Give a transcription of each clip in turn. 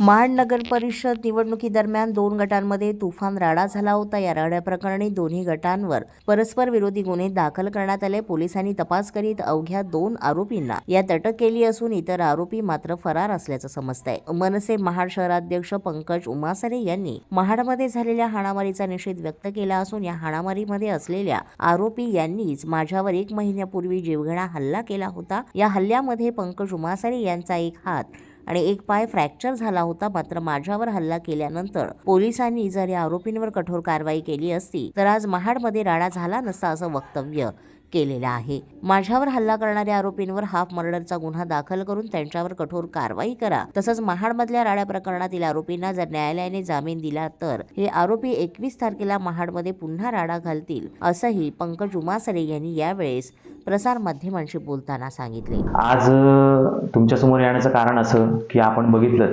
महाड नगर परिषद निवडणुकीदरम्यान दोन गटांमध्ये तुफान राडा झाला होता. या राड्याप्रकरणी दोन्ही गटांवर परस्पर विरोधी गुन्हे दाखल करण्यात आले. पोलिसांनी तपास करीत अवघ्या दोन आरोपींना यात अटक केली असून इतर आरोपी मात्र फरार असल्याचं समजतंय. मनसे महाड शहराध्यक्ष पंकज उमासरे यांनी महाडमध्ये झालेल्या हाणामारीचा निषेध व्यक्त केला असून या हाणामारीमध्ये असलेल्या आरोपी यांनीच माझ्यावर एक महिन्यापूर्वी जीवघेणा हल्ला केला होता. या हल्ल्यामध्ये पंकज उमासरे यांचा एक हात आणि एक पाय फ्रॅक्चर झाला होता मात्र माझ्यावर हल्ला केल्यानंतर पोलिसांनी जर या आरोपींवर कठोर कारवाई केली असती तर आज महाडमध्ये राडा झाला नसता असं वक्तव्य. केलेला आहे. माझ्यावर हल्ला करणाऱ्या आरोपींवर हाफ मर्डरचा गुन्हा दाखल करून त्यांच्यावर कठोर कारवाई करा. तसंच महाडमधल्या राड्या प्रकरणातील आरोपींना जर न्यायालयाने जामीन दिला तर हे आरोपी एकवीस तारखेला महाडमध्ये पुन्हा राडा घालतील असंही पंकज उमासरे यांनी यावेळेस प्रसार माध्यमांशी बोलताना सांगितले. आज तुमच्या तुमच्यासमोर येण्याचं कारण असं की आपण बघितलं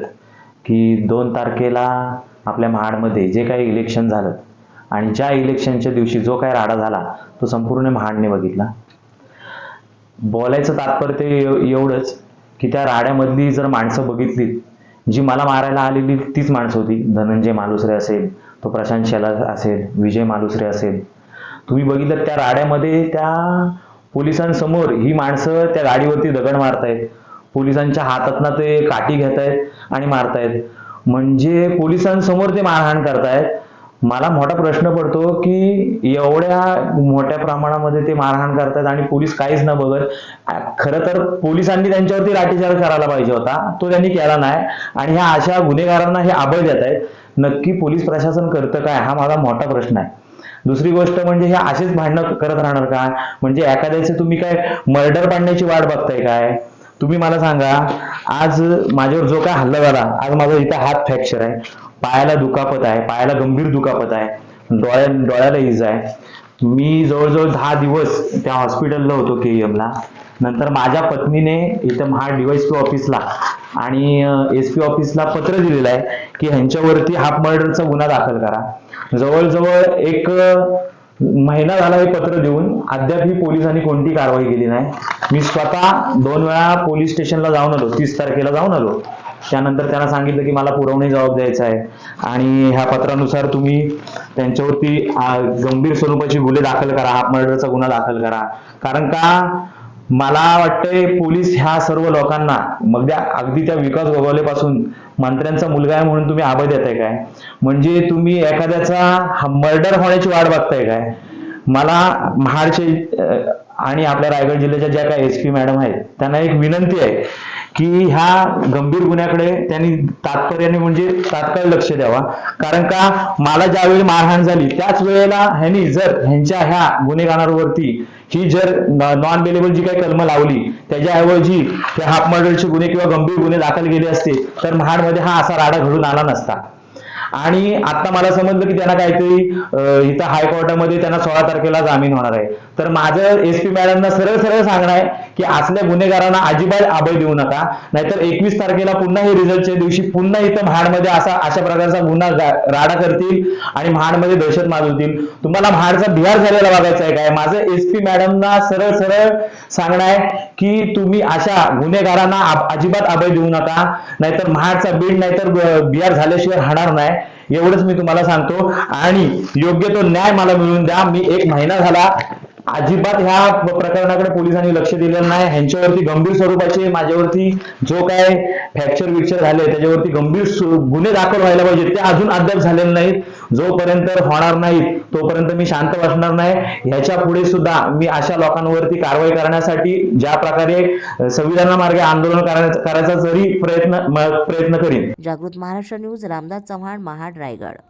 की दोन तारखेला आपल्या महाडमध्ये जे काही इलेक्शन झालं आणि ज्या इलेक्शनच्या दिवशी जो काही राडा झाला तो संपूर्ण महाडने बघितला. बोलायचं तात्पर्य एवढंच की त्या राड्यामधली जर माणसं बघितली जी मला मारायला आलेली तीच माणसं होती. धनंजय मालुसरे असेल तो प्रशांत शेला असेल विजय मालुसरे असेल. तुम्ही बघितलं त्या राड्यामध्ये त्या पोलिसांसमोर ही माणसं त्या गाडीवरती दगड मारतायत. पोलिसांच्या हातातनं ते काठी घेतायत आणि मारतायत. म्हणजे पोलिसांसमोर ते मारहाण करतायत. मला मोठा प्रश्न पडतो की एवढ्या मोठ्या प्रमाणामध्ये ते मारहाण करतात आणि पोलीस काहीच न बघत खर खरं तर पोलिसांनी त्यांच्यावरती लाठीचार्ज करायला पाहिजे होता तो त्यांनी केला नाही. आणि ह्या अशा गुन्हेगारांना हे आबळ देत आहेत. नक्की पोलीस प्रशासन करतं काय हा माझा मोठा प्रश्न आहे. दुसरी गोष्ट म्हणजे हे असेच भांडणं करत राहणार का? म्हणजे एखाद्याचे तुम्ही काय मर्डर पाडण्याची वाट बघताय काय? तुम्ही मला सांगा आज माझ्यावर जो काय हल्ला झाला आज माझा इथं हात फ्रॅक्चर आहे. पायाला दुखापत आहे पायाला गंभीर दुखापत आहे डोळ्या डोळ्याला इजा आहे. मी जवळजवळ दहा दिवस त्या हॉस्पिटलला होतो के ला नंतर माझ्या पत्नीने इथं महाड डीवायसपी ऑफिसला आणि एस पी ऑफिसला पत्र दिलेलं आहे की ह्यांच्यावरती हाफ मर्डरचा गुन्हा दाखल करा. जवळजवळ एक महिना झाला हे पत्र देऊन अद्याप ही पोलिसांनी कोणती कारवाई केली नाही. मी स्वतः दोन वेळा पोलीस स्टेशनला जाऊन आलो तीस तारखेला जाऊन आलो. त्यानंतर त्यांना सांगितलं की मला पुरवणी जबाब द्यायचा आहे. आणि ह्या पत्रानुसार तुम्ही त्यांच्यावरती गंभीर स्वरूपाची गुन्हे दाखल करा हाफ मर्डरचा गुन्हा दाखल करा. कारण का? मला वाटतंय पोलीस ह्या सर्व लोकांना मग त्या अगदी त्या विकास गोगावलेपासून मंत्र्यांचा मुलगा आहे म्हणून तुम्ही आबा देताय काय? म्हणजे तुम्ही एखाद्याचा मर्डर होण्याची वाट बघताय काय? मला महाडचे आणि आपल्या रायगड जिल्ह्याच्या ज्या काही एस पी मॅडम आहेत त्यांना एक विनंती आहे. की ह्या गंभीर गुन्ह्याकडे त्यांनी तात्पर्याने म्हणजे तात्काळ लक्ष द्यावा. कारण का मला ज्यावेळी मारहाण झाली त्याच वेळेला ह्यांनी जर ह्यांच्या ह्या गुन्हेगारांवरती ही जर नॉन बेलेबल जी काही कलम लावली त्याच्याऐवजी त्या हाफ मर्डरचे गुन्हे किंवा गंभीर गुन्हे दाखल केले असते तर महाडमध्ये हा असा राडा घडून आला नसता. आणि आता मला समजलं की त्यांना काहीतरी इथं हायकोर्टामध्ये त्यांना सोळा तारखेला जामीन होणार आहे. तर माझं एस पी मॅडमना सरळ सरळ सांगणं आहे की असल्या गुन्हेगारांना अजिबात अभय देऊ नका. नाहीतर एकवीस तारखेला पुन्हा हे रिझल्टच्या दिवशी पुन्हा इथं महाडमध्ये असा अशा प्रकारचा गुन्हा राडा करतील आणि महाडमध्ये दहशत माजवतील. तुम्हाला महाडचा बिहार झालेला बघायचा आहे काय? माझं एस पी मॅडमना सरळ सरळ सांगणं आहे की तुम्ही अशा गुन्हेगारांना अजिबात अभय देऊ नका. नाहीतर महाडचा बीड नाहीतर बिहार झाल्याशिवाय राहणार नाही. एवढंच मी तुम्हाला सांगतो. आणि योग्य तो न्याय मला मिळवून द्या. मी एक महिना झाला अजिबात ह्या प्रकरणाकडे पोलिसांनी लक्ष दिलेलं नाही. ह्यांच्यावरती गंभीर स्वरूपाचे माझ्यावरती जो काय फ्रॅक्चर विक्चर झाले त्याच्यावरती गंभीर गुन्हे दाखल व्हायला पाहिजे ते अजून अद्याप झालेले नाहीत. जोपर्यंत होणार नाहीत तोपर्यंत मी शांत बसणार नाही. ह्याच्या पुढे सुद्धा मी अशा लोकांवरती कारवाई करण्यासाठी ज्या प्रकारे संविधाना संविधानामार्गे आंदोलन करायचा जरी प्रयत्न प्रयत्न करीन. जागृत महाराष्ट्र न्यूज रामदास चव्हाण महाड रायगड.